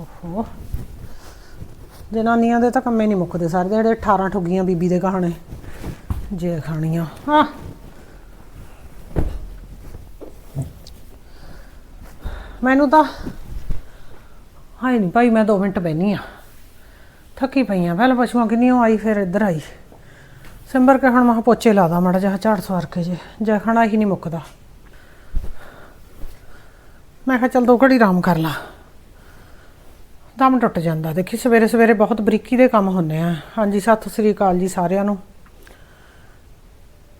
ਓਹੋ। ਜਨਾਨੀਆਂ ਦੇ ਤਾਂ ਕੰਮੇ ਨਹੀਂ ਮੁੱਕਦੇ ਸਾਰੇ ਜਿਹੜੇ 18 ਠੁੱਗੀਆਂ ਬੀਬੀ ਦੇ ਕਹਾਣੇ। ਜੇ ਖਾਣੀਆਂ। ਹਾਂ। ਮੈਨੂੰ ਤਾਂ ਹਾਏ ਨਹੀਂ ਭਾਈ, ਮੈਂ 2 ਮਿੰਟ ਬੈਣੀ ਆ। ਥੱਕੀ ਪਈ ਆ। ਪਹਿਲਾਂ ਪਸ਼ੂਆਂ ਕਿੰਨੀ ਆਈ, ਫਿਰ ਇੱਧਰ ਆਈ। ਸਿੰਬਰ ਕੇ ਹੁਣ ਮਹਾ ਪੋਚੇ ਲਾਦਾ ਮੜਾ ਜਿਹਾ, ਝਾੜ ਸਵਾਰ ਕੇ ਜੇ। ਜੇ ਖਾਣਾ ਹੀ ਨਹੀਂ ਮੁੱਕਦਾ। ਮੈਂ ਕਿਹਾ ਚੱਲ ਦੋ ਘੜੀ ਆਰਾਮ ਕਰ ਲਾ। ਦਮ ਟੁੱਟ ਜਾਂਦਾ। ਦੇਖੀ, ਸਵੇਰੇ ਸਵੇਰੇ ਬਹੁਤ ਬਰੀਕੀ ਦੇ ਕੰਮ ਹੁੰਦੇ ਆ। ਹਾਂਜੀ, ਸਤਿ ਸ੍ਰੀ ਅਕਾਲ ਜੀ ਸਾਰਿਆਂ ਨੂੰ।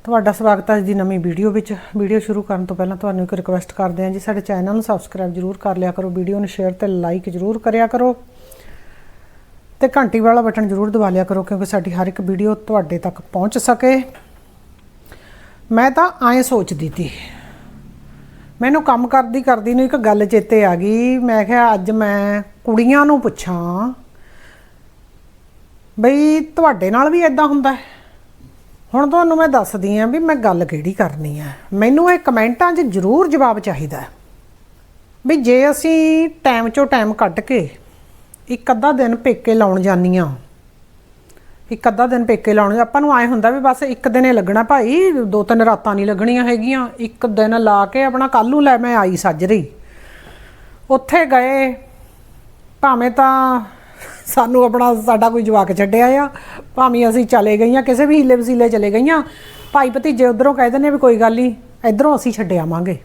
ਤੁਹਾਡਾ ਸਵਾਗਤ ਹੈ ਅੱਜ ਦੀ ਨਵੀਂ ਵੀਡੀਓ ਵਿੱਚ। ਵੀਡੀਓ ਸ਼ੁਰੂ ਕਰਨ ਤੋਂ ਪਹਿਲਾਂ ਤੁਹਾਨੂੰ ਇੱਕ ਰਿਕੁਐਸਟ ਕਰਦੇ ਹਾਂ ਜੀ, ਸਾਡੇ ਚੈਨਲ ਨੂੰ ਸਬਸਕ੍ਰਾਈਬ ਜਰੂਰ ਕਰ ਲਿਆ ਕਰੋ, ਵੀਡੀਓ ਨੂੰ ਸ਼ੇਅਰ ਤੇ ਲਾਈਕ ਜਰੂਰ ਕਰਿਆ ਕਰੋ ਤੇ ਘੰਟੀ ਵਾਲਾ ਬਟਨ ਜਰੂਰ ਦਬਾ ਲਿਆ ਕਰੋ, ਕਿਉਂਕਿ ਸਾਡੀ ਹਰ ਇੱਕ ਵੀਡੀਓ ਤੁਹਾਡੇ ਤੱਕ ਪਹੁੰਚ ਸਕੇ। ਮੈਂ ਤਾਂ ਐਂ ਸੋਚਦੀ ਸੀ ਮੈਨੂੰ ਕੰਮ ਕਰਦੀ ਕਰਦੀ ਨੂੰ ਇੱਕ ਗੱਲ ਚੇਤੇ ਆ ਗਈ। ਮੈਂ ਕਿਹਾ, ਅੱਜ ਮੈਂ ਕੁੜੀਆਂ ਨੂੰ ਪੁੱਛਾਂ ਬਈ ਤੁਹਾਡੇ ਨਾਲ ਵੀ ਇਦਾਂ ਹੁੰਦਾ ਹੈ? ਹੁਣ ਤੁਹਾਨੂੰ ਮੈਂ ਦੱਸਦੀ ਆਂ ਵੀ ਮੈਂ ਗੱਲ ਕਿਹੜੀ ਕਰਨੀ ਆ ਮੈਨੂੰ ਇਹ ਕਮੈਂਟਾਂ 'ਚ ਜ਼ਰੂਰ ਜਵਾਬ ਚਾਹੀਦਾ ਵੀ ਜੇ ਅਸੀਂ ਟਾਈਮ 'ਚੋਂ ਟਾਈਮ ਕੱਢ ਕੇ ਇੱਕ ਅੱਧਾ ਦਿਨ ਪੇਕੇ ਲਾਉਣ ਜਾਂਦੀਆਂ ਇੱਕ ਅੱਧਾ ਦਿਨ ਪੇਕੇ ਲਾਉਣ ਆਪਾਂ ਨੂੰ ਆਏ ਹੁੰਦਾ ਵੀ ਬਸ ਇੱਕ ਦਿਨ ਹੀ ਲੱਗਣਾ ਭਾਈ, ਦੋ ਤਿੰਨ ਰਾਤਾਂ ਨਹੀਂ ਲੱਗਣੀਆਂ ਹੈਗੀਆਂ। ਇੱਕ ਦਿਨ ਲਾ ਕੇ ਆਪਣਾ ਕੱਲ ਨੂੰ ਲੈ ਮੈਂ ਆਈ ਸੱਜ ਰਹੀ ਉੱਥੇ ਗਏ, ਭਾਵੇਂ ਤਾਂ ਸਾਨੂੰ ਆਪਣਾ ਸਾਡਾ ਕੋਈ ਜਵਾਕ ਛੱਡਿਆ ਆ, ਭਾਵੇਂ ਅਸੀਂ ਚਲੇ ਗਈਆਂ, ਕਿਸੇ ਵੀ ਹੀਲੇ ਵਸੀਲੇ ਚਲੇ ਗਈਆਂ। ਭਾਈ ਭਤੀਜੇ ਉਧਰੋਂ ਕਹਿ ਦਿੰਦੇ ਵੀ ਕੋਈ ਗੱਲ ਨਹੀਂ, ਇਧਰੋਂ ਅਸੀਂ ਛੱਡ ਆਵਾਂਗੇ।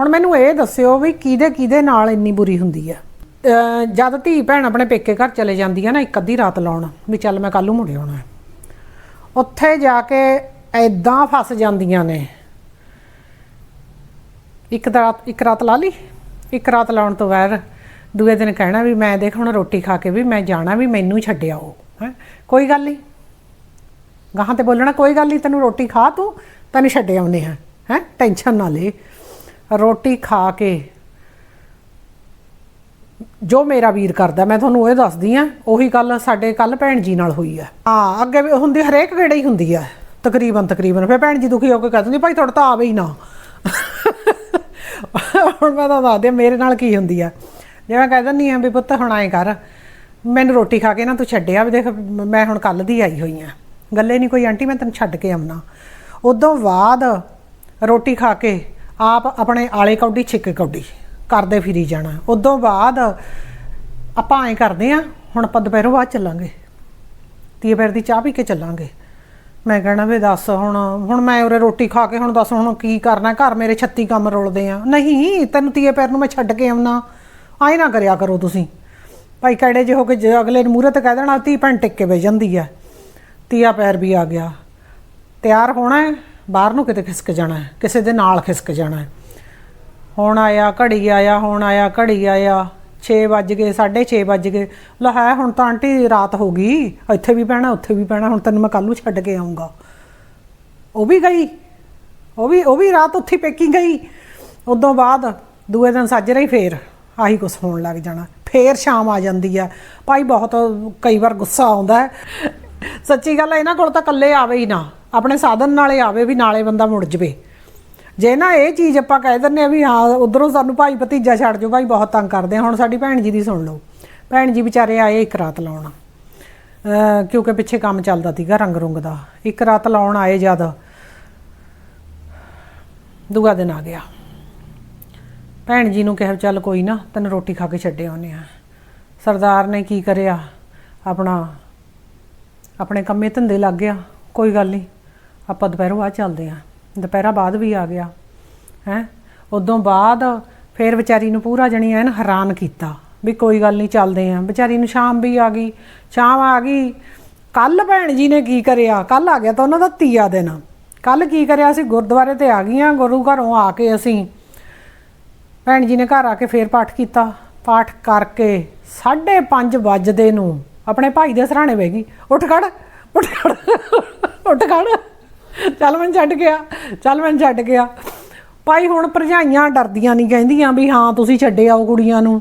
ਹੁਣ ਮੈਨੂੰ ਇਹ ਦੱਸਿਓ ਵੀ ਕਿਹਦੇ ਕਿਹਦੇ ਨਾਲ ਇੰਨੀ ਬੁਰੀ ਹੁੰਦੀ ਆ। ਜਦ ਧੀ ਭੈਣ ਆਪਣੇ ਪੇਕੇ ਘਰ ਚਲੇ ਜਾਂਦੀ ਹੈ ਨਾ, ਇੱਕ ਅੱਧੀ ਰਾਤ ਲਾਉਣ, ਵੀ ਚੱਲ ਮੈਂ ਕੱਲ ਨੂੰ ਮੁੜੇ ਆਉਣਾ ਉੱਥੇ ਜਾ ਕੇ ਐਦਾਂ ਫਸ ਜਾਂਦੀਆਂ ਨੇ। ਇੱਕ ਰਾਤ ਇੱਕ ਰਾਤ ਲਾ ਲਈ, ਇੱਕ ਰਾਤ ਲਾਉਣ ਤੋਂ ਬਾਅਦ ਦੂਏ ਦਿਨ ਕਹਿਣਾ ਵੀ ਮੈਂ ਦੇਖ ਹੁਣ ਰੋਟੀ ਖਾ ਕੇ ਵੀ ਮੈਂ ਜਾਣਾ ਵੀ ਮੈਨੂੰ ਛੱਡ ਆਓ ਹੈ। ਕੋਈ ਗੱਲ ਨਹੀਂ। ਗਾਹਾਂ ਤੇ ਬੋਲਣਾ, ਕੋਈ ਗੱਲ ਨਹੀਂ, ਤੈਨੂੰ ਰੋਟੀ ਖਾ ਤੂੰ, ਤੈਨੂੰ ਛੱਡ ਆਉਨੇ ਹਾਂ, ਹੈ। ਟੈਨਸ਼ਨ ਨਾ ਲੈ। ਰੋਟੀ ਖਾ ਕੇ ਜੋ ਮੇਰਾ ਵੀਰ ਕਰਦਾ, ਮੈਂ ਤੁਹਾਨੂੰ ਇਹ ਦੱਸਦੀ ਆ ਉਹੀ ਗੱਲ ਸਾਡੇ ਕੱਲ ਭੈਣ ਜੀ ਨਾਲ ਹੋਈ ਆ ਹਾਂ, ਅੱਗੇ ਵੀ ਹੁੰਦੀ, ਹਰੇਕ ਗੇੜੇ ਹੀ ਹੁੰਦੀ ਆ ਤਕਰੀਬਨ ਤਕਰੀਬਨ, ਫਿਰ ਭੈਣ ਜੀ ਦੁਖੀ ਹੋ ਕੇ ਕਹਿ ਦਿੰਦੀ, ਭਾਈ ਤੁਹਾਡਾ ਤਾਂ ਆਵੇ ਹੀ ਨਾ। ਹੁਣ ਮੈਂ ਤਾਂ ਦੱਸਦੀ ਮੇਰੇ ਨਾਲ ਕੀ ਹੁੰਦੀ ਆ ਜੇ ਮੈਂ ਕਹਿ ਦਿੰਦੀ ਆ ਵੀ ਪੁੱਤ ਹੁਣ ਆਏ ਕਰ, ਮੈਨੂੰ ਰੋਟੀ ਖਾ ਕੇ ਨਾ ਤੂੰ ਛੱਡਿਆ ਵੀ ਦੇਖ, ਮੈਂ ਹੁਣ ਕੱਲ ਦੀ ਆਈ ਹੋਈ ਆ ਗੱਲੇ ਨਹੀਂ ਕੋਈ, ਆਂਟੀ, ਮੈਂ ਤੈਨੂੰ ਛੱਡ ਕੇ ਆਉਣਾ ਉਦੋਂ ਬਾਅਦ ਰੋਟੀ ਖਾ ਕੇ ਆਪ ਆਪਣੇ ਆਲੇ ਕੌਡੀ, ਛਿੱਕੇ ਕੌਡੀ। ਕਰਦੇ ਫਿਰੀ ਜਾਣਾ। ਉਦੋਂ ਬਾਅਦ ਆਪਾਂ ਐਂ ਕਰਦੇ ਆ, ਹੁਣ ਆਪਾਂ ਦੁਪਹਿਰੋਂ ਬਾਅਦ ਚੱਲਾਂਗੇ। ਤੀਏ ਪੈਰ ਦੀ ਚਾਹ ਪੀ ਕੇ ਚੱਲਾਂਗੇ। ਮੈਂ ਕਹਿਣਾ ਵੀ ਦੱਸ ਹੁਣ ਹੁਣ ਮੈਂ ਉਰੇ ਰੋਟੀ ਖਾ ਕੇ ਹੁਣ ਦੱਸ ਹੁਣ ਕੀ ਕਰਨਾ, ਘਰ ਮੇਰੇ 36 ਕੰਮ ਰੁਲਦੇ ਆ। ਨਹੀਂ, ਤੈਨੂੰ ਤੀਏ ਪੈਰ ਨੂੰ ਮੈਂ ਛੱਡ ਕੇ ਆਉਣਾ ਆਏ ਨਾ ਕਰਿਆ ਕਰੋ ਤੁਸੀਂ। ਭਾਈ ਕੜੇ ਜੇ ਹੋ ਕੇ ਜੇ ਅਗਲੇ ਨੂੰ ਮੂਹਰੇ ਤੇ ਕਹਿ ਦੇਣਾ ਤੀ ਭੈਣ ਟਿੱਕੇ ਬਹਿ ਜਾਂਦੀ ਆ ਤੀਆ ਪੈਰ ਵੀ ਆ ਗਿਆ। ਤਿਆਰ ਹੋਣਾ ਬਾਹਰ ਨੂੰ ਕਿਤੇ ਖਿਸਕ ਜਾਣਾ ਕਿਸੇ ਦੇ ਨਾਲ ਖਿਸਕ ਜਾਣਾ ਹੁਣ ਆਇਆ, ਘੜੀ ਆਇਆ, ਹੁਣ ਆਇਆ, ਘੜੀ ਆਇਆ। 6 ਵੱਜ ਗਏ 6:30 ਵੱਜ ਗਏ। ਲੈ ਹੈ ਹੁਣ ਤਾਂ ਆਂਟੀ ਰਾਤ ਹੋ ਗਈ। ਇੱਥੇ ਵੀ ਪੈਣਾ ਉੱਥੇ ਵੀ ਪੈਣਾ ਹੁਣ ਤੈਨੂੰ ਮੈਂ ਕੱਲ ਨੂੰ ਛੱਡ ਕੇ ਆਉਂਗਾ ਉਹ ਵੀ ਗਈ। ਉਹ ਵੀ ਉਹ ਵੀ ਰਾਤ ਉੱਥੇ ਹੀ ਪੇਕੀ ਗਈ। ਉਦੋਂ ਬਾਅਦ ਦੂਏ ਦਿਨ ਸੱਜ ਰਹੀ ਫੇਰ, ਆਹੀ ਕੁਛ ਹੋਣ ਲੱਗ ਜਾਣਾ। ਫੇਰ ਸ਼ਾਮ ਆ ਜਾਂਦੀ ਆ। ਭਾਈ ਬਹੁਤ ਕਈ ਵਾਰ ਗੁੱਸਾ ਆਉਂਦਾ ਹੈ। ਸੱਚੀ ਗੱਲ ਹੈ, ਇਹਨਾਂ ਕੋਲ ਤਾਂ ਇਕੱਲੇ ਆਵੇ ਹੀ ਨਾ। ਆਪਣੇ ਸਾਧਨ ਨਾਲੇ ਆਵੇ ਵੀ ਨਾਲੇ ਬੰਦਾ ਮੁੜ ਜਵੇ। ਜੇ ਨਾ ਇਹ ਚੀਜ਼ ਆਪਾਂ ਕਹਿ ਦਿੰਨੇ ਆ ਵੀ ਹਾਂ, ਉਧਰੋਂ ਸਾਨੂੰ ਭਾਈ ਭਤੀਜਾ ਛੱਡ ਜੋ ਭਾਈ ਬਹੁਤ ਤੰਗ ਕਰਦੇ ਆ ਹੁਣ ਸਾਡੀ ਭੈਣ ਜੀ ਦੀ ਸੁਣ ਲਓ। ਭੈਣ ਜੀ ਵਿਚਾਰੇ ਆਏ ਇੱਕ ਰਾਤ ਲਾਉਣ। ਕਿਉਂਕਿ ਪਿੱਛੇ ਕੰਮ ਚੱਲਦਾ ਸੀਗਾ ਰੰਗ ਰੁੰਗ ਦਾ। ਇੱਕ ਰਾਤ ਲਾਉਣ ਆਏ ਜ਼ਿਆਦਾ ਦੂਆ ਦਿਨ ਆ ਗਿਆ। ਭੈਣ ਜੀ ਨੂੰ ਕਿਹਾ, ਚੱਲ ਕੋਈ ਨਾ, ਤੈਨੂੰ ਰੋਟੀ ਖਾ ਕੇ ਛੱਡੇ ਆਉਨੇ ਆ ਸਰਦਾਰ ਨੇ ਕੀ ਕਰਿਆ? ਆਪਣਾ, ਆਪਣੇ ਕੰਮੇ ਧੰਦੇ ਲੱਗ ਗਿਆ। ਕੋਈ ਗੱਲ ਨਹੀਂ, ਆਪਾਂ ਦੁਪਹਿਰੋਂ ਬਾਅਦ ਚੱਲਦੇ ਆ ਦੁਪਹਿਰਾ ਬਾਅਦ ਵੀ ਆ ਗਿਆ, ਹੈ? ਉਦੋਂ ਬਾਅਦ ਫੇਰ ਵਿਚਾਰੀ ਨੂੰ ਪੂਰਾ ਜਣੀ ਐਨ ਹੈਰਾਨ ਕੀਤਾ ਵੀ ਕੋਈ ਗੱਲ ਨਹੀਂ ਚੱਲਦੇ ਆ। ਵਿਚਾਰੀ ਨੂੰ ਸ਼ਾਮ ਵੀ ਆ ਗਈ, ਸ਼ਾਮ ਆ ਗਈ ਕੱਲ ਭੈਣ ਜੀ ਨੇ ਕੀ ਕਰਿਆ? ਕੱਲ ਆ ਗਿਆ ਤਾਂ ਉਹਨਾਂ ਦਾ ਤੀਆ ਦਿਨ। ਕੱਲ ਕੀ ਕਰਿਆ ਅਸੀਂ ਗੁਰਦੁਆਰੇ ਤੇ ਆ ਗਈਆਂ, ਗੁਰੂ ਘਰੋਂ ਆ ਕੇ ਅਸੀਂ ਭੈਣ ਜੀ ਨੇ ਘਰ ਆ ਕੇ ਫੇਰ ਪਾਠ ਕੀਤਾ। ਪਾਠ ਕਰਕੇ 5:30 ਵੱਜਦੇ ਨੂੰ ਆਪਣੇ ਭਾਈ ਦੇ ਸਰਾਣੇ ਬਹਿ ਗਈ, ਉੱਠ ਖੜ ਉੱਠ ਖੜ ਉੱਠ ਖੜ। ਚੱਲ ਮੈਂ ਛੱਡ ਗਿਆ, ਚੱਲ ਮੈਂ ਛੱਡ ਗਿਆ। ਭਾਈ ਹੁਣ ਭਰਜਾਈਆਂ ਡਰਦੀਆਂ ਨਹੀਂ ਕਹਿੰਦੀਆਂ ਵੀ ਹਾਂ ਤੁਸੀਂ ਛੱਡੇ ਆਓ ਕੁੜੀਆਂ ਨੂੰ।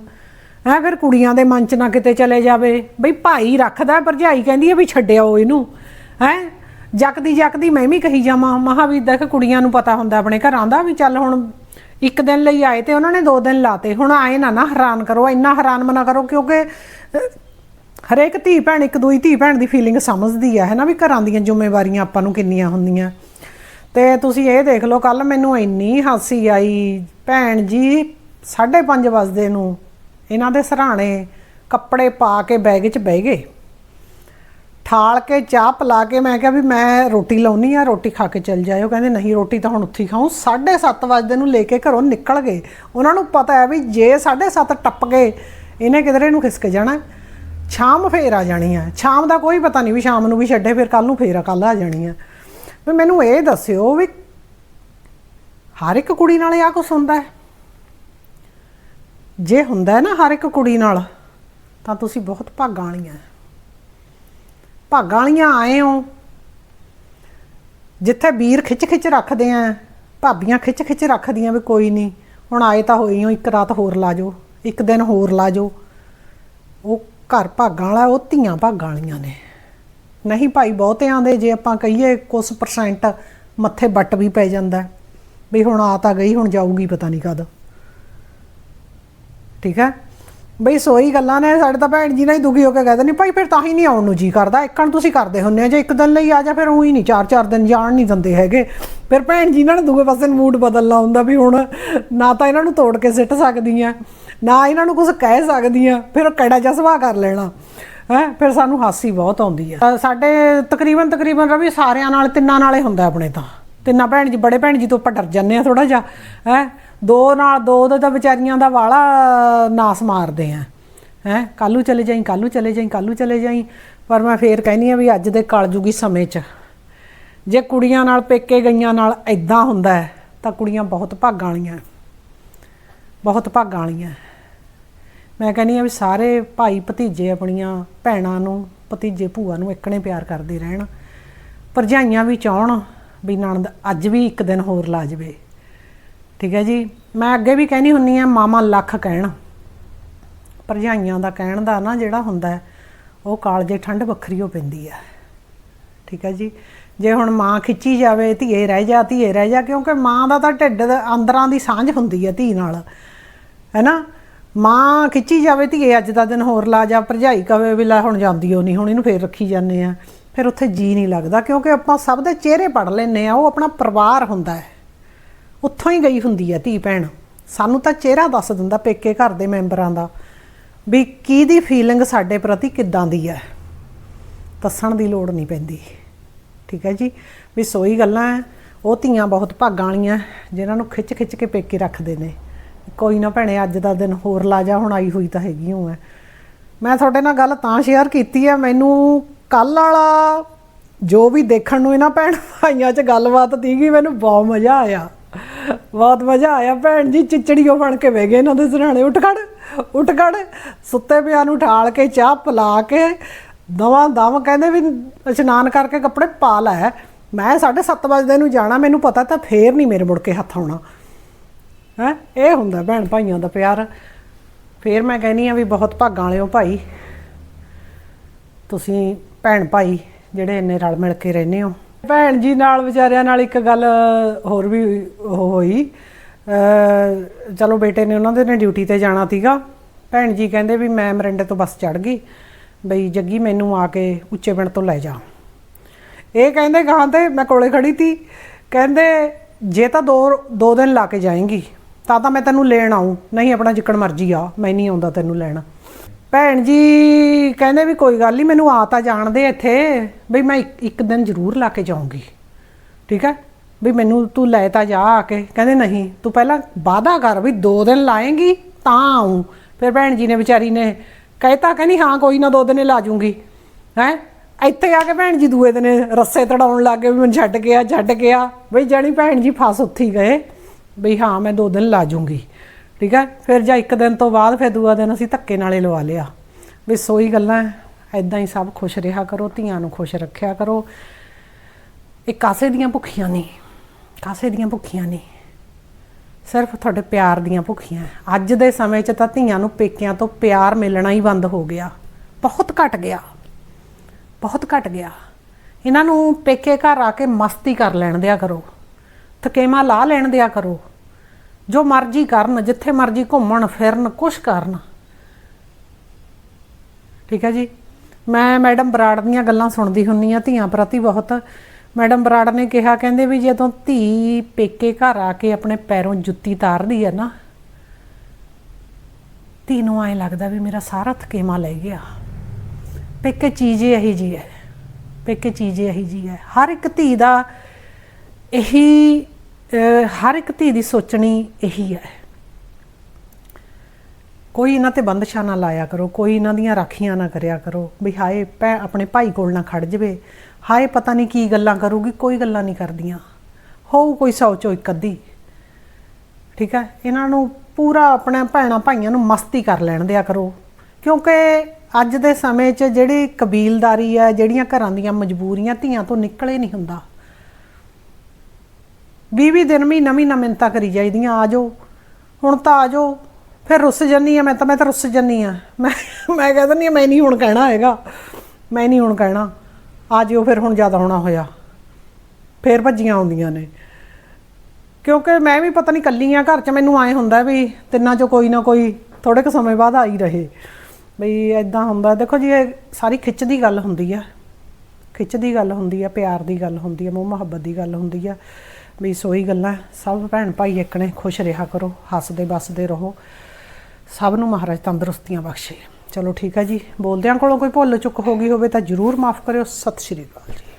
ਹੈ, ਫਿਰ ਕੁੜੀਆਂ ਦੇ ਮਨ ਚ ਨਾ ਕਿਤੇ ਚਲੇ ਜਾਵੇ। ਬਈ ਭਾਈ ਰੱਖਦਾ ਭਰਜਾਈ ਕਹਿੰਦੀ ਹੈ ਵੀ ਛੱਡਿਆਓ ਇਹਨੂੰ। ਹੈ, ਜਕਦੀ ਜਕਦੀ ਮੈਂ ਵੀ ਕਹੀ ਜਾਵਾਂ, ਮਹਾ ਵੀ ਦੇਖ ਕੁੜੀਆਂ ਨੂੰ ਪਤਾ ਹੁੰਦਾ ਆਪਣੇ ਘਰਾਂ ਦਾ ਵੀ ਚੱਲ ਹੁਣ ਇੱਕ ਦਿਨ ਲਈ ਆਏ ਤੇ ਉਹਨਾਂ ਨੇ ਦੋ ਦਿਨ ਲਾਤੇ। ਹੁਣ ਆਏ ਨਾ ਨਾ ਹੈਰਾਨ ਕਰੋ, ਇੰਨਾ ਹੈਰਾਨ ਮਨਾ ਕਰੋ ਕਿਉਂਕਿ ਹਰੇਕ ਧੀ ਭੈਣ ਇੱਕ ਦੂਈ ਧੀ ਭੈਣ ਦੀ ਫੀਲਿੰਗ ਸਮਝਦੀ ਆ, ਹੈ ਨਾ ਵੀ ਘਰਾਂ ਦੀਆਂ ਜ਼ਿੰਮੇਵਾਰੀਆਂ ਆਪਾਂ ਨੂੰ ਕਿੰਨੀਆਂ ਹੁੰਦੀਆਂ। ਤੇ ਤੁਸੀਂ ਇਹ ਦੇਖ ਲਓ ਕੱਲ ਮੈਨੂੰ ਇੰਨੀ ਹਾਸੀ ਆਈ, ਭੈਣ ਜੀ 5:30 ਵਜੇ ਨੂੰ ਇਹਨਾਂ ਦੇ ਸਰਾਣੇ ਕੱਪੜੇ ਪਾ ਕੇ ਬੈਗ 'ਚ ਬਹਿ ਗਏ। ਠਾਲ ਕੇ ਚਾਹ ਪਿਲਾ ਕੇ ਮੈਂ ਕਿਹਾ ਵੀ ਮੈਂ ਰੋਟੀ ਲਾਉਣੀ ਆ, ਰੋਟੀ ਖਾ ਕੇ ਚੱਲ ਜਾਇਓ। ਕਹਿੰਦੇ ਨਹੀਂ, ਰੋਟੀ ਤਾਂ ਹੁਣ ਉੱਥੇ ਹੀ ਖਾਉ 7:30 ਵਜੇ ਨੂੰ ਲੈ ਕੇ ਘਰੋਂ ਨਿਕਲ ਗਏ। ਉਹਨਾਂ ਨੂੰ ਪਤਾ ਹੈ ਵੀ ਜੇ 7:30 ਟੱਪ ਗਏ, ਇਹਨੇ ਕਿਧਰੇ ਨੂੰ ਖਿਸਕ ਜਾਣਾ। ਸ਼ਾਮ ਫੇਰ ਆ ਜਾਣੀ ਆ। ਸ਼ਾਮ ਦਾ ਕੋਈ ਪਤਾ ਨਹੀਂ ਵੀ ਸ਼ਾਮ ਨੂੰ ਵੀ ਛੱਡੇ, ਫਿਰ ਕੱਲ ਨੂੰ ਫੇਰ ਆ ਕੱਲ ਆ ਜਾਣੀ ਆ। ਵੀ ਮੈਨੂੰ ਇਹ ਦੱਸਿਓ ਵੀ ਹਰ ਇੱਕ ਕੁੜੀ ਨਾਲ ਇਹ ਆ ਕੁਛ ਹੁੰਦਾ ਹੈ? ਜੇ ਹੁੰਦਾ ਹੈ ਨਾ ਹਰ ਇੱਕ ਕੁੜੀ ਨਾਲ, ਤਾਂ ਤੁਸੀਂ ਬਹੁਤ ਭਾਗਾਂ ਵਾਲੀਆਂ ਭਾਗਾਂ ਵਾਲੀਆਂ ਆਏ ਹੋ। ਜਿੱਥੇ ਵੀਰ ਖਿੱਚ ਖਿੱਚ ਰੱਖਦੇ ਆ, ਭਾਬੀਆਂ ਖਿੱਚ ਖਿੱਚ ਰੱਖਦੀਆਂ ਵੀ ਕੋਈ ਨਹੀਂ। ਹੁਣ ਆਏ ਤਾਂ ਹੋਈ ਹੋ, ਇੱਕ ਰਾਤ ਹੋਰ ਲਾ ਜਾਓ, ਇੱਕ ਦਿਨ ਹੋਰ ਲਾ ਜਾਓ। ਉਹ ਘਰ ਭਾਗਾਂ ਵਾਲਾ, ਉਹ ਧੀਆਂ ਭਾਗਾਂ ਵਾਲੀਆਂ ਨੇ। ਨਹੀਂ ਭਾਈ, ਬਹੁਤਿਆਂ ਦੇ ਜੇ ਆਪਾਂ ਕਹੀਏ ਕੁਝ ਪਰਸੈਂਟ ਮੱਥੇ ਬੱਟ ਵੀ ਪੈ ਜਾਂਦਾ ਵੀ ਹੁਣ ਆ ਤਾਂ ਗਈ, ਹੁਣ ਜਾਊਗੀ ਪਤਾ ਨਹੀਂ ਕਦ। ਠੀਕ ਹੈ? ਬਈ ਸੋਈ ਗੱਲਾਂ ਨੇ, ਸਾਡੇ ਤਾਂ ਭੈਣ ਜੀ ਨਾਲ ਹੀ ਦੁਖੀ ਹੋ ਕੇ ਕਹਿੰਦੇ ਨਹੀਂ ਭਾਈ ਫਿਰ ਤਾਂ ਹੀ ਨਹੀਂ ਆਉਣ ਨੂੰ ਜੀ ਕਰਦਾ। ਇੱਕਣ ਤੁਸੀਂ ਕਰਦੇ ਹੁੰਨੇ ਆ, ਜੇ ਇੱਕ ਦਿਨ ਲਈ ਆ ਜਾ, ਫਿਰ ਉਹੀ ਨਹੀਂ, ਚਾਰ ਚਾਰ ਦਿਨ ਜਾਣ ਨਹੀਂ ਦਿੰਦੇ ਹੈਗੇ। ਫਿਰ ਭੈਣ ਜੀ ਨਾਲ ਦੂਏ ਪਾਸੇ ਨੂੰ ਮੂਡ ਬਦਲਣਾ ਹੁੰਦਾ ਵੀ ਹੁਣ ਨਾ ਤਾਂ ਇਹਨਾਂ ਨੂੰ ਤੋੜ ਕੇ ਸਿੱਟ ਸਕਦੀ ਸਕਦੀਆਂ। ਨਾ ਇਹਨਾਂ ਨੂੰ ਕੁਝ ਕਹਿ ਸਕਦੀਆਂ ਫਿਰ ਉਹ ਕੜਾ ਜਿਹਾ ਸੁਭਾਅ ਕਰ ਲੈਣਾ। ਹੈ, ਫਿਰ ਸਾਨੂੰ ਹਾਸੀ ਬਹੁਤ ਆਉਂਦੀ ਆ। ਸਾਡੇ ਤਕਰੀਬਨ ਤਕਰੀਬਨ ਰਵੀ ਸਾਰਿਆਂ ਨਾਲ, ਤਿੰਨਾਂ ਨਾਲੇ ਹੁੰਦਾ ਆਪਣੇ ਤਾਂ। ਤਿੰਨਾਂ ਭੈਣ ਜੀ, ਬੜੇ ਭੈਣ ਜੀ ਤੋਂ ਆਪਾਂ ਡਰ ਜਾਂਦੇ ਆ ਥੋੜਾ ਜਿਹਾ। ਹੈ, ਦੋ ਨਾਲ ਦੋ ਦਾ ਤਾਂ ਵਿਚਾਰੀਆਂ ਦਾ ਵਾਲਾ ਨਾਸ ਮਾਰਦੇ ਆ। ਹੈ ਕੱਲੂ ਚਲੇ ਜਾਈ ਕੱਲੂ ਚਲੇ ਜਾਈ ਕੱਲੂ ਚਲੇ ਜਾਈ। ਪਰ ਮੈਂ ਫੇਰ ਕਹਿੰਦੀ ਆ ਵੀ ਅੱਜ ਦੇ ਕਲਯੁਗੀ ਸਮੇਂ 'ਚ, ਜੇ ਕੁੜੀਆਂ ਨਾਲ, ਪੇਕੇ ਗਈਆਂ ਨਾਲ ਐਦਾਂ ਹੁੰਦਾ ਤਾਂ ਕੁੜੀਆਂ ਬਹੁਤ ਭਾਗਾਂ ਵਾਲੀਆਂ। ਬਹੁਤ ਭਾਗਾਂ ਵਾਲੀਆਂ। ਮੈਂ ਕਹਿੰਦੀ ਆ ਵੀ ਸਾਰੇ ਭਾਈ ਭਤੀਜੇ ਆਪਣੀਆਂ ਭੈਣਾਂ ਨੂੰ, ਭਤੀਜੇ ਭੂਆ ਨੂੰ ਇੱਕਣੇ ਪਿਆਰ ਕਰਦੇ ਰਹਿਣ। ਭਰਜਾਈਆਂ ਵੀ ਚਾਹਣ ਵੀ ਨਣਦ ਅੱਜ ਵੀ ਇੱਕ ਦਿਨ ਹੋਰ ਲਾ ਜਵੇ। ਠੀਕ ਹੈ ਜੀ? ਮੈਂ ਅੱਗੇ ਵੀ ਕਹਿਣੀ ਹੁੰਨੀ ਆ ਮਾਮਾ ਲੱਖ ਕਹਿਣ। ਭਰਜਾਈਆਂ ਦਾ ਕਹਿਣ ਦਾ ਨਾ ਜਿਹੜਾ ਹੁੰਦਾ ਉਹ ਕਾਲਜੇ ਠੰਡ ਵੱਖਰੀ ਹੋ ਪੈਂਦੀ ਆ ਠੀਕ ਹੈ ਜੀ? ਜੇ ਹੁਣ ਮਾਂ ਖਿੱਚੀ ਜਾਵੇ, ਧੀਏ ਰਹਿ ਜਾ, ਧੀਏ ਰਹਿ ਜਾ, ਕਿਉਂਕਿ ਮਾਂ ਦਾ ਤਾਂ ਢਿੱਡ ਅੰਦਰਾਂ ਦੀ ਸਾਂਝ ਹੁੰਦੀ ਹੈ ਧੀ ਨਾਲ। ਹੈਨਾ ਮਾਂ ਖਿੱਚੀ ਜਾਵੇ ਧੀਏ, ਅੱਜ ਦਾ ਦਿਨ ਹੋਰ ਲਾ ਜਾ, ਭਰਜਾਈ ਕਵੇ ਵੀ ਲੈ ਹੁਣ ਜਾਂਦੀ ਉਹ ਨਹੀਂ ਹੁਣ ਇਹਨੂੰ ਫੇਰ ਰੱਖੀ ਜਾਂਦੇ ਆ। ਫਿਰ ਉੱਥੇ ਜੀ ਨਹੀਂ ਲੱਗਦਾ, ਕਿਉਂਕਿ ਆਪਾਂ ਸਭ ਦੇ ਚਿਹਰੇ ਪੜ ਲੈਨੇ ਆ, ਉਹ ਆਪਣਾ ਪਰਿਵਾਰ ਹੁੰਦਾ ਹੈ। ਉੱਥੋਂ ਹੀ ਗਈ ਹੁੰਦੀ ਹੈ ਧੀ ਭੈਣ। ਸਾਨੂੰ ਤਾਂ ਚਿਹਰਾ ਦੱਸ ਦਿੰਦਾ ਪੇਕੇ ਘਰ ਦੇ ਮੈਂਬਰਾਂ ਦਾ ਵੀ ਕੀ ਦੀ ਫੀਲਿੰਗ ਸਾਡੇ ਪ੍ਰਤੀ ਕਿੱਦਾਂ ਦੀ ਹੈ। ਦੱਸਣ ਦੀ ਲੋੜ ਨਹੀਂ ਪੈਂਦੀ। ਠੀਕ ਹੈ ਜੀ? ਵੀ ਸੋਈ ਗੱਲਾਂ ਹੈ, ਉਹ ਧੀਆਂ ਬਹੁਤ ਭਾਗਾਂ ਵਾਲੀਆਂ, ਜਿਨ੍ਹਾਂ ਨੂੰ ਖਿੱਚ ਖਿੱਚ ਕੇ ਪੇਕੇ ਰੱਖਦੇ ਨੇ। ਕੋਈ ਨਾ ਭੈਣੇ, ਅੱਜ ਦਾ ਦਿਨ ਹੋਰ ਲਾ ਜਾ, ਹੁਣ ਆਈ ਹੋਈ ਤਾਂ ਹੈਗੀ ਹੂੰ ਹੈ ਮੈਂ ਤੁਹਾਡੇ ਨਾਲ ਗੱਲ ਤਾਂ ਸ਼ੇਅਰ ਕੀਤੀ ਹੈ ਮੈਨੂੰ ਕੱਲ ਵਾਲਾ ਜੋ ਵੀ ਦੇਖਣ ਨੂੰ ਇਹਨਾਂ ਭੈਣ ਭਾਈਆਂ 'ਚ ਗੱਲਬਾਤ ਦੀਗੀ ਮੈਨੂੰ ਬਹੁਤ ਮਜ਼ਾ ਆਇਆ। ਬਹੁਤ ਮਜ਼ਾ ਆਇਆ। ਭੈਣ ਜੀ, ਚਿਚੜੀਓ ਬਣ ਕੇ ਬਹਿ ਗਏ ਇਹਨਾਂ ਦੇ ਸਰਾਣੇ ਉੱਠ ਖੜ ਉੱਠ ਖੜ। ਸੁੱਤੇ ਪਿਆ ਨੂੰ ਠਾਲ ਕੇ, ਚਾਹ ਪਿਲਾ ਕੇ, ਦਵਾ ਦਮ ਕਹਿੰਦੇ ਵੀ ਇਸ਼ਨਾਨ ਕਰਕੇ ਕੱਪੜੇ ਪਾ ਲੈ। ਮੈਂ 7:30 ਵਜੇ ਨੂੰ ਜਾਣਾ, ਮੈਨੂੰ ਪਤਾ ਤਾਂ ਫੇਰ ਨਹੀਂ ਮੇਰੇ ਮੁੜ ਕੇ ਹੱਥ ਆਉਣਾ। ਹੈ? ਇਹ ਹੁੰਦਾ ਭੈਣ ਭਾਈਆਂ ਦਾ ਪਿਆਰ। ਫੇਰ ਮੈਂ ਕਹਿੰਨੀ ਆ ਵੀ ਬਹੁਤ ਭਾਗਾਂ ਵਾਲੇ ਹੋ ਭਾਈ। ਤੁਸੀਂ ਭੈਣ ਭਾਈ ਜਿਹੜੇ ਇੰਨੇ ਰਲ ਮਿਲ ਕੇ ਰਹਿੰਦੇ ਹੋ। ਭੈਣ ਜੀ ਨਾਲ ਵਿਚਾਰਿਆਂ ਨਾਲ ਇੱਕ ਗੱਲ ਹੋਰ ਵੀ ਉਹ ਹੋਈ ਚਲੋ ਬੇਟੇ ਨੇ ਉਹਨਾਂ ਦੇ ਨੇ ਡਿਊਟੀ ਤੇ ਜਾਣਾ ਸੀਗਾ। ਭੈਣ ਜੀ ਕਹਿੰਦੇ ਵੀ ਮੈਂ ਮਰਿੰਡੇ ਤੋਂ ਬੱਸ ਚੜ ਗਈ। ਬਈ ਜੱਗੀ ਮੈਨੂੰ ਆ ਕੇ ਉੱਚੇ ਪਿੰਡ ਤੋਂ ਲੈ ਜਾ। ਇਹ ਕਹਿੰਦੇ ਗਾਂ ਤੇ ਮੈਂ ਕੋਲੇ ਖੜੀ ਤੀ। ਕਹਿੰਦੇ ਜੇ ਤਾਂ ਦੋ ਦੋ ਦਿਨ ਲਾ ਕੇ ਜਾਏਂਗੀ। ਤਾਂ ਤਾਂ ਮੈਂ ਤੈਨੂੰ ਲੈਣ ਆਉਂ ਨਹੀਂ, ਆਪਣਾ ਜਿੱਕਣ ਮਰਜ਼ੀ ਆ। ਮੈਂ ਨਹੀਂ ਆਉਂਦਾ ਤੈਨੂੰ ਲੈਣ। ਭੈਣ ਜੀ, ਕਹਿੰਦੇ ਵੀ ਕੋਈ ਗੱਲ ਨਹੀਂ ਮੈਨੂੰ ਆ ਤਾਂ ਜਾਣਦੇ ਇੱਥੇ। ਬਈ ਮੈਂ ਇੱਕ- ਦਿਨ ਜ਼ਰੂਰ ਲਾ ਕੇ ਜਾਊਂਗੀ। ਠੀਕ ਹੈ? ਵੀ ਮੈਨੂੰ ਤੂੰ ਲੈ ਤਾਂ ਜਾ ਆ ਕੇ। ਕਹਿੰਦੇ ਨਹੀਂ, ਤੂੰ ਪਹਿਲਾਂ ਵਾਅਦਾ ਕਰ ਵੀ ਦੋ ਦਿਨ ਲਾਏਂਗੀ, ਤਾਂ ਆਉਂ ਫਿਰ ਭੈਣ ਜੀ ਨੇ ਵਿਚਾਰੀ ਨੇ ਕਹਿਤਾ ਕਹਿੰਦੀ ਹਾਂ, ਕੋਈ ਨਾ ਦੋ ਦਿਨ ਲਾ ਜੂੰਗੀ। ਹੈ? ਇੱਥੇ ਆ ਕੇ ਭੈਣ ਜੀ ਦੂਏ ਦਿਨ ਰੱਸੇ ਤੜਾਉਣ ਲੱਗ ਗਏ ਵੀ ਮੈਨੂੰ ਛੱਡ ਗਿਆ ਛੱਡ ਗਿਆ ਬਈ ਜਾਣੀ ਭੈਣ ਜੀ ਫਸ ਉੱਥੀ ਗਏ। ਬਈ ਹਾਂ, ਮੈਂ ਦੋ ਦਿਨ ਲਾ ਜੂੰਗੀ। ਠੀਕ ਹੈ? ਫਿਰ ਜਾਂ ਇੱਕ ਦਿਨ ਤੋਂ ਬਾਅਦ, ਫਿਰ ਦੂਆ ਦਿਨ ਅਸੀਂ ਧੱਕੇ ਨਾਲੇ ਲਵਾ ਲਿਆ। ਵੀ ਸੋਈ ਗੱਲਾਂ ਐਦਾਂ ਹੀ ਸਭ ਖੁਸ਼ ਰਿਹਾ ਕਰੋ, ਧੀਆਂ ਨੂੰ ਖੁਸ਼ ਰੱਖਿਆ ਕਰੋ। ਇਹ ਕਾਸੇ ਦੀਆਂ ਭੁੱਖੀਆਂ ਨਹੀਂ ਕਾਸੇ ਦੀਆਂ ਭੁੱਖੀਆਂ ਨਹੀਂ ਸਿਰਫ ਤੁਹਾਡੇ ਪਿਆਰ ਦੀਆਂ ਭੁੱਖੀਆਂ ਅੱਜ ਦੇ ਸਮੇਂ 'ਚ ਤਾਂ ਧੀਆਂ ਨੂੰ ਪੇਕਿਆਂ ਤੋਂ ਪਿਆਰ ਮਿਲਣਾ ਹੀ ਬੰਦ ਹੋ ਗਿਆ। ਬਹੁਤ ਘਟ ਗਿਆ। ਬਹੁਤ ਘਟ ਗਿਆ। ਇਹਨਾਂ ਨੂੰ ਪੇਕੇ ਘਰ ਆ ਕੇ ਮਸਤੀ ਕਰ ਲੈਣ ਦਿਆ ਕਰੋ। ਥਕੇਮਾ ਲਾ ਲੈਣ ਦਿਆ ਕਰੋ। ਜੋ ਮਰਜ਼ੀ ਕਰਨ, ਜਿੱਥੇ ਮਰਜ਼ੀ ਘੁੰਮਣ, ਫਿਰਨ, ਕੁਛ ਕਰਨ। ਠੀਕ ਹੈ ਜੀ? ਮੈਂ ਮੈਡਮ ਬਰਾੜ ਦੀਆਂ ਗੱਲਾਂ ਸੁਣਦੀ ਹੁੰਨੀ ਆ ਧੀਆਂ ਪ੍ਰਤੀ ਬਹੁਤ। ਮੈਡਮ ਬਰਾੜ ਨੇ ਕਿਹਾ, ਕਹਿੰਦੇ ਵੀ ਜਦੋਂ ਧੀ ਪੇਕੇ ਘਰ ਆ ਕੇ ਆਪਣੇ ਪੈਰੋਂ ਜੁੱਤੀ ਤਾਰਦੀ ਹੈ ਨਾ, ਧੀ ਨੂੰ ਐ ਲੱਗਦਾ ਵੀ ਮੇਰਾ ਸਾਰਾ ਥਕੇਮਾ ਲੈ ਗਿਆ। ਪੇਕੇ ਚੀਜ਼ ਹੀ ਇਹੀ ਜੀ ਹੈ। ਪੇਕੇ ਚੀਜ਼ ਹੀ ਇਹੀ ਜੀ ਹੈ। ਹਰ ਇੱਕ ਧੀ ਦਾ ਇਹੀ ਹਰ ਇੱਕ ਧੀ ਦੀ ਸੋਚਣੀ ਇਹੀ ਹੈ। ਕੋਈ ਇਹਨਾਂ ਤੇ ਬੰਦਸ਼ਾਂ ਨਾ ਲਾਇਆ ਕਰੋ, ਕੋਈ ਇਹਨਾਂ ਦੀਆਂ ਰਾਖੀਆਂ ਨਾ ਕਰਿਆ ਕਰੋ, ਵੀ ਹਾਏ ਭੈ ਆਪਣੇ ਭਾਈ ਕੋਲ ਨਾ ਖੜ ਜਵੇ, ਹਾਏ ਪਤਾ ਨਹੀਂ ਕੀ ਗੱਲਾਂ ਕਰੂਗੀ, ਕੋਈ ਗੱਲਾਂ ਨਹੀਂ ਕਰਦੀਆਂ। ਹੋਊ ਕੋਈ ਸੌ ਚੋਂ ਇੱਕ ਅੱਧੀ। ਠੀਕ ਹੈ? ਇਹਨਾਂ ਨੂੰ ਪੂਰਾ ਆਪਣੇ ਭੈਣਾਂ ਭਾਈਆਂ ਨੂੰ ਮਸਤੀ ਕਰ ਲੈਣ ਦਿਆ ਕਰੋ। ਕਿਉਂਕਿ ਅੱਜ ਦੇ ਸਮੇਂ 'ਚ ਜਿਹੜੀ ਕਬੀਲਦਾਰੀ ਹੈ, ਜਿਹੜੀਆਂ ਘਰਾਂ ਦੀਆਂ ਮਜਬੂਰੀਆਂ ਧੀਆਂ ਤੋਂ ਨਿਕਲੇ ਨਹੀਂ ਹੁੰਦਾ। 20 ਦਿਨ ਮਹੀਨਾ ਮਹੀਨਾ ਮਿੰਤਾ ਕਰੀ ਜਾਈਦੀਆਂ, ਆ ਜਾਓ। ਹੁਣ ਤਾਂ ਆ ਜਾਓ। ਫਿਰ ਰੁੱਸ ਜੰਨੀ ਆ, ਮੈਂ ਤਾਂ ਮੈਂ ਤਾਂ ਰੁੱਸ ਜੰਨੀ ਆ। ਮੈਂ ਮੈਂ ਕਹਿ ਦਿੰਦੀ ਆ, ਮੈਂ ਨਹੀਂ ਹੁਣ ਕਹਿਣਾ ਹੈਗਾ। ਮੈਂ ਨਹੀਂ ਹੁਣ ਕਹਿਣਾ। ਆ ਜਿਓ ਫਿਰ ਹੁਣ ਜ਼ਿਆਦਾ ਹੋਣਾ ਹੋਇਆ। ਫਿਰ ਭੱਜੀਆਂ ਆਉਂਦੀਆਂ ਨੇ। ਕਿਉਂਕਿ ਮੈਂ ਵੀ ਪਤਾ ਨਹੀਂ ਕੱਲੀ ਆ, ਘਰ 'ਚ ਮੈਨੂੰ ਆਏ ਹੁੰਦਾ ਵੀ ਤਿੰਨਾਂ 'ਚੋਂ ਕੋਈ ਨਾ ਕੋਈ ਥੋੜੇ ਕੁ ਸਮੇਂ ਬਾਅਦ ਆ ਹੀ ਰਹੇ। ਬਈ ਐਦਾਂ ਹੁੰਦਾ, ਦੇਖੋ ਜੀ, ਇਹ ਸਾਰੀ ਖਿੱਚ ਦੀ ਗੱਲ ਹੁੰਦੀ ਆ। ਖਿੱਚ ਦੀ ਗੱਲ ਹੁੰਦੀ ਆ, ਪਿਆਰ ਦੀ ਗੱਲ ਹੁੰਦੀ ਆ ਮੋਹ ਮੁਹੱਬਤ ਦੀ ਗੱਲ ਹੁੰਦੀ ਆ। ਵੀ ਸੋਈ ਗੱਲਾਂ। ਸਭ ਭੈਣ ਭਾਈ ਇੱਕਣੇ ਖੁਸ਼ ਰਿਹਾ ਕਰੋ, ਹੱਸਦੇ ਵੱਸਦੇ ਰਹੋ। ਸਭ ਨੂੰ ਮਹਾਰਾਜ ਤੰਦਰੁਸਤੀਆਂ ਬਖਸ਼ੇ। ਚਲੋ ਠੀਕ ਹੈ ਜੀ। ਬੋਲਦਿਆਂ ਕੋਲੋਂ ਕੋਈ ਭੁੱਲ ਚੁੱਕ ਹੋ ਗਈ ਹੋਵੇ ਤਾਂ ਜਰੂਰ ਮਾਫ ਕਰਿਓ। ਸਤਿ ਸ਼੍ਰੀ ਅਕਾਲ ਜੀ।